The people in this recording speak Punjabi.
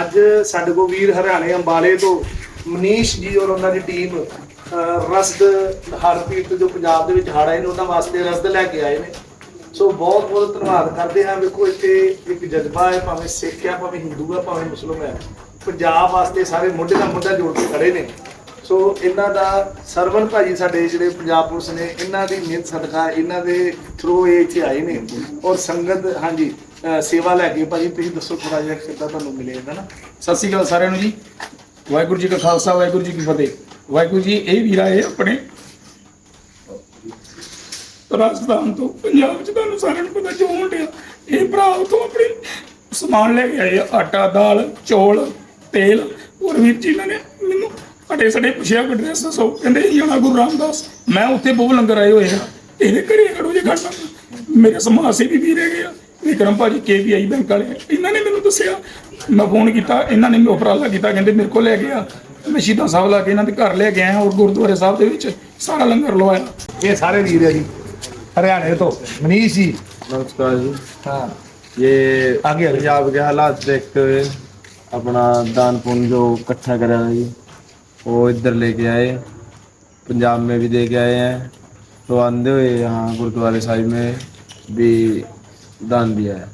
ਅੱਜ ਸਾਡੇ ਕੋਲ ਵੀਰ ਹਰਿਆਣੇ ਅੰਬਾਲੇ ਤੋਂ ਮਨੀਸ਼ ਜੀ ਔਰ ਉਹਨਾਂ ਦੀ ਟੀਮ ਅਹ, ਰਸਦ ਹਰਪੀਤ ਜੋ ਪੰਜਾਬ ਦੇ ਵਿੱਚ ਹੜ੍ਹ ਆਏ ਨੇ ਉਹਨਾਂ ਵਾਸਤੇ ਰਸਦ ਲੈ ਕੇ ਆਏ ਨੇ। ਸੋ ਬਹੁਤ ਬਹੁਤ ਧੰਨਵਾਦ ਕਰਦੇ ਹਾਂ। ਵੇਖੋ ਇੱਥੇ ਇੱਕ ਜਜ਼ਬਾ ਹੈ ਭਾਵੇਂ ਸਿੱਖ ਹੈ ਭਾਵੇਂ ਹਿੰਦੂ ਹੈ ਭਾਵੇਂ ਮੁਸਲਮਾਨ ਹੈ। ਪੰਜਾਬ ਵਾਸਤੇ ਸਾਰੇ ਮੁੰਡੇ ਨਾਲ ਮੁੰਡਾ ਜੋੜ ਕੇ ਖੜੇ ਨੇ। ਸੋ ਇਹਨਾਂ ਦਾ ਸਰਵਨ ਭਾਜੀ ਸਾਡੇ ਜਿਹੜੇ ਪੰਜਾਬ ਪੁਲਿਸ ਨੇ ਇਹਨਾਂ ਦੀ ਮਿਹਨਤ ਸਦਕਾ ਇਹਨਾਂ ਦੇ ਥਰੂ ਇਹ ਇੱਥੇ ਆਏ ਨੇ। ਔਰ ਸੰਗਤ ਹਾਂਜੀ ਸੇਵਾ ਲੈ ਕੇ ਭਾਜੀ ਤੁਸੀਂ ਦੱਸੋ ਥੋੜਾ ਜਿਹਾ ਕਿੱਦਾਂ ਤੁਹਾਨੂੰ ਮਿਲੇ ਇਹਦਾ ਨਾ? ਸਤਿ ਸ਼੍ਰੀ ਅਕਾਲ ਸਾਰਿਆਂ ਨੂੰ ਜੀ। ਵਾਹਿਗੁਰੂ ਜੀ ਕਾ ਖਾਲਸਾ ਵਾਹਿਗੁਰੂ ਜੀ ਕੀ ਫਤਿਹ। ਵਾਹਿਗੁਰੂ ਜੀ ਇਹ ਵੀਰਾ ਹੈ ਆਪਣੇ ਰਾਜਸਥਾਨ ਤੋਂ ਪੰਜਾਬ ਚ ਤੁਹਾਨੂੰ ਸਾਰਿਆਂ ਨੂੰ ਪਤਾ ਜੋ ਹੁੰਦਿਆ ਇਹ ਭਰਾ ਉਥੋਂ ਆਪਣੇ ਸਮਾਨ ਲੈ ਕੇ ਆਏ ਆ, ਆਟਾ ਦਾਲ ਚੌਲ ਤੇਲ। ਹੋਰ ਵੀਰ ਜੀ ਇਹਨਾਂ ਨੇ ਮੈਨੂੰ ਅੜੇ ਸੜੇ ਪੁੱਛਿਆ ਕਿ ਡਰੈਸ ਦੱਸੋ। ਕਹਿੰਦੇ ਇਹ ਜਾਣਾ ਗੁਰੂ ਰਾਮਦਾਸ। ਮੈਂ ਉੱਥੇ ਬਹੁਤ ਲੰਗਰ ਆਏ ਹੋਏ ਆ। ਇਹਦੇ ਘਰੇ ਖੜੋ ਜੇ ਖੜਨਾ। ਮੇਰੇ ਸਮਾਜ ਸੇਵੀ ਵੀਰ ਹੈਗੇ ਆ। ਵਿਕਰਮ ਭਾਜੀ ਕੇਪੀਆਈ ਬੈਂਕ ਵਾਲੇ ਆ। ਇਹਨਾਂ ਨੇ ਮੈਨੂੰ ਦੱਸਿਆ ਮੈਂ ਫੋਨ ਕੀਤਾ ਇਹਨਾਂ ਨੇ ਮੈਨੂੰ ਉਪਰਾਲਾ ਕੀਤਾ ਕਹਿੰਦੇ ਮੇਰੇ ਕੋਲ ਲੈ ਗਿਆ ਮੈਂ ਸ਼ਹੀਦਾਂ ਸਾਹਿਬ ਲਾ ਕੇ ਇਹਨਾਂ ਦੇ ਘਰ ਲੈ ਕੇ ਆਇਆ ਔਰ ਗੁਰਦੁਆਰੇ ਸਾਹਿਬ ਦੇ ਵਿੱਚ ਸਾਰਾ ਲੰਗਰ ਲਵਾਇਆ ਇਹ ਸਾਰੇ ਵੀਰ ਹੈ ਜੀ ਹਰਿਆਣੇ ਤੋਂ ਮਨੀਸ਼ ਜੀ नमस्कार जी ਹਾਂ ये आगे आगे। पंजाब के हालात देखते हुए अपना दान पुण्य जो इकट्ठा करा है जी वो इधर लेके आए पंजाब में भी दे के आए हैं तो आंदे हुए यहाँ गुरुद्वारे साहिब में भी Done diye